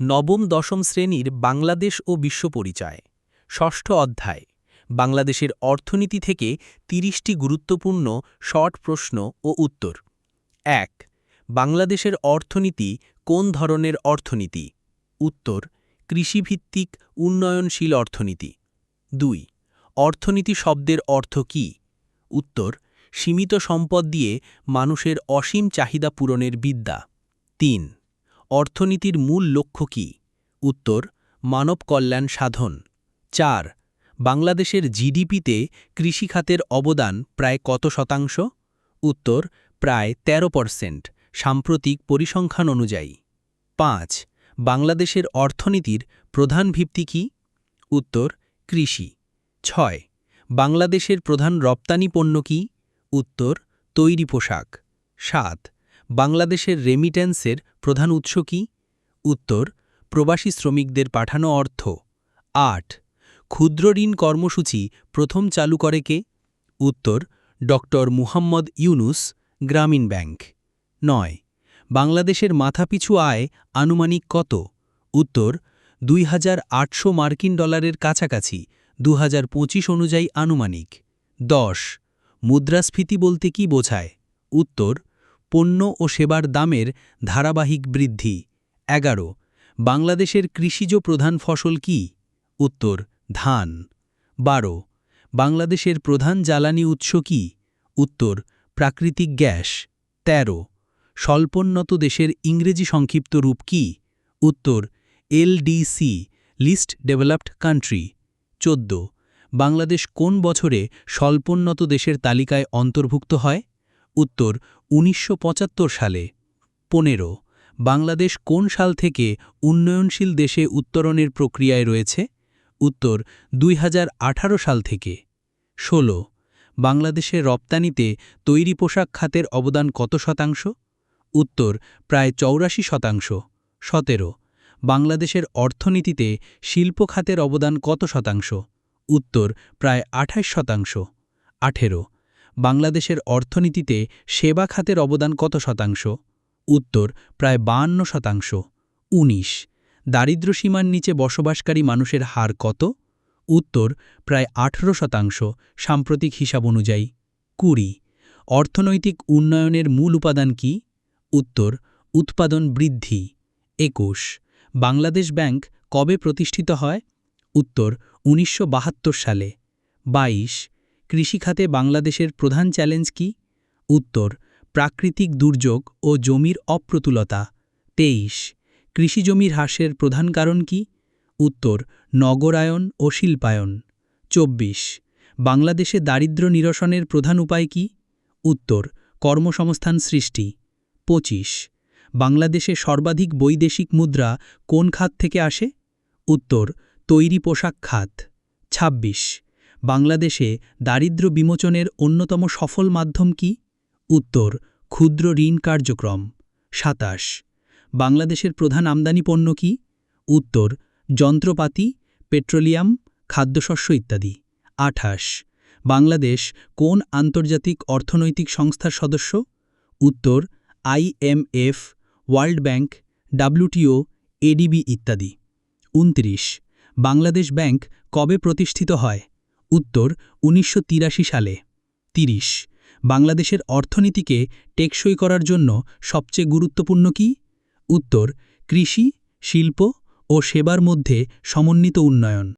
নবম দশম শ্রেণির বাংলাদেশ ও বিশ্ব পরিচয়। ষষ্ঠ অধ্যায়, বাংলাদেশের অর্থনীতি থেকে তিরিশটি গুরুত্বপূর্ণ শর্ট প্রশ্ন ও উত্তর। এক, বাংলাদেশের অর্থনীতি কোন ধরনের অর্থনীতি? উত্তর, কৃষিভিত্তিক উন্নয়নশীল অর্থনীতি। দুই, অর্থনীতি শব্দের অর্থ কি? উত্তর, সীমিত সম্পদ দিয়ে মানুষের অসীম চাহিদা পূরণের বিদ্যা। তিন অর্থনীতির মূল লক্ষ্য কী? উত্তর, মানব কল্যাণ সাধন। চার, বাংলাদেশের জিডিপিতে কৃষিখাতের অবদান প্রায় কত শতাংশ? উত্তর, প্রায় ১৩ পারসেন্ট, সাম্প্রতিক পরিসংখ্যান অনুযায়ী। পাঁচ, বাংলাদেশের অর্থনীতির প্রধান ভিত্তি কি? উত্তর, কৃষি। ছয়, বাংলাদেশের প্রধান রপ্তানি পণ্য কি? উত্তর, তৈরি পোশাক। সাত, বাংলাদেশের রেমিট্যান্সের প্রধান উৎস কি? উত্তর, প্রবাসী শ্রমিকদের পাঠানো অর্থ। আট, ক্ষুদ্র ঋণ কর্মসূচি প্রথম চালু করে কে? উত্তর, ডক্টর মুহাম্মদ ইউনুস, গ্রামীণ ব্যাংক। নয়, বাংলাদেশের মাথাপিছু আয় আনুমানিক কত? উত্তর, দুই হাজার আটশো মার্কিন ডলারের কাছাকাছি, দু হাজার পঁচিশ অনুযায়ী আনুমানিক। দশ, মুদ্রাস্ফীতি বলতে কি বোঝায়? উত্তর পণ্য ও সেবার দামের ধারাবাহিক বৃদ্ধি। এগারো, বাংলাদেশের কৃষিজ প্রধান ফসল কি? উত্তর, ধান। বারো, বাংলাদেশের প্রধান জ্বালানি উৎস কি? উত্তর, প্রাকৃতিক গ্যাস। ১৩ স্বল্পোন্নত দেশের ইংরেজি সংক্ষিপ্ত রূপ কি? উত্তর LDC least developed country. ১৪ Bangladesh কোন বছরে স্বল্পোন্নত দেশের তালিকায় অন্তর্ভুক্ত হয়? উত্তর উনিশশো পঁচাত্তর সালে। পনেরো, বাংলাদেশ কোন সাল থেকে উন্নয়নশীল দেশে উত্তরণের প্রক্রিয়ায় রয়েছে? উত্তর, দুই হাজার আঠারো সাল থেকে। ১৬ বাংলাদেশের রপ্তানিতে তৈরি পোশাক খাতের অবদান কত শতাংশ? উত্তর, প্রায় চৌরাশি শতাংশ। সতেরো, বাংলাদেশের অর্থনীতিতে শিল্প খাতের অবদান কত শতাংশ? উত্তর, প্রায় আঠাশ শতাংশ। আঠেরো বাংলাদেশের অর্থনীতিতে সেবা খাতের অবদান কত শতাংশ? উত্তর, প্রায় বাহান্ন শতাংশ। ১৯ দারিদ্র্যসীমার নিচে বসবাসকারী মানুষের হার কত? উত্তর, প্রায় আঠেরো শতাংশ, সাম্প্রতিক হিসাব অনুযায়ী। কুড়ি। অর্থনৈতিক উন্নয়নের মূল উপাদান কি? উত্তর, উৎপাদন বৃদ্ধি। একুশ। বাংলাদেশ ব্যাংক কবে প্রতিষ্ঠিত হয়? উত্তর, উনিশশো বাহাত্তর সালে। ২২ কৃষিখাতে বাংলাদেশের প্রধান চ্যালেঞ্জ কি? উত্তর, প্রাকৃতিক দুর্যোগ ও জমির অপ্রতুলতা। ২৩ কৃষিজমির হ্রাসের প্রধান কারণ কি? উত্তর, নগরায়ন ও শিল্পায়ন। ২৪ বাংলাদেশে দারিদ্র্য নিরসনের প্রধান উপায় কি? উত্তর, কর্মসংস্থান সৃষ্টি। ২৫ বাংলাদেশে সর্বাধিক বৈদেশিক মুদ্রা কোন খাত থেকে আসে? উত্তর, তৈরি পোশাক খাত। ২৬ বাংলাদেশে দারিদ্র্য বিমোচনের অন্যতম সফল মাধ্যম কি? উত্তর, ক্ষুদ্র ঋণ কার্যক্রম। ২৭ বাংলাদেশের প্রধান আমদানি পণ্য কি? উত্তর, যন্ত্রপাতি, পেট্রোলিয়াম, খাদ্যশস্য ইত্যাদি। আঠাশ, বাংলাদেশ কোন আন্তর্জাতিক অর্থনৈতিক সংস্থার সদস্য? উত্তর IMF World Bank WTO ADB ইত্যাদি। ২৯ বাংলাদেশ ব্যাংক কবে প্রতিষ্ঠিত হয়? উত্তর উনিশশো তিরাশি সালে। ৩০ বাংলাদেশের অর্থনীতিকে টেকসই করার জন্য সবচেয়ে গুরুত্বপূর্ণ কি? উত্তর, কৃষি, শিল্প ও সেবার মধ্যে সমন্বিত উন্নয়ন।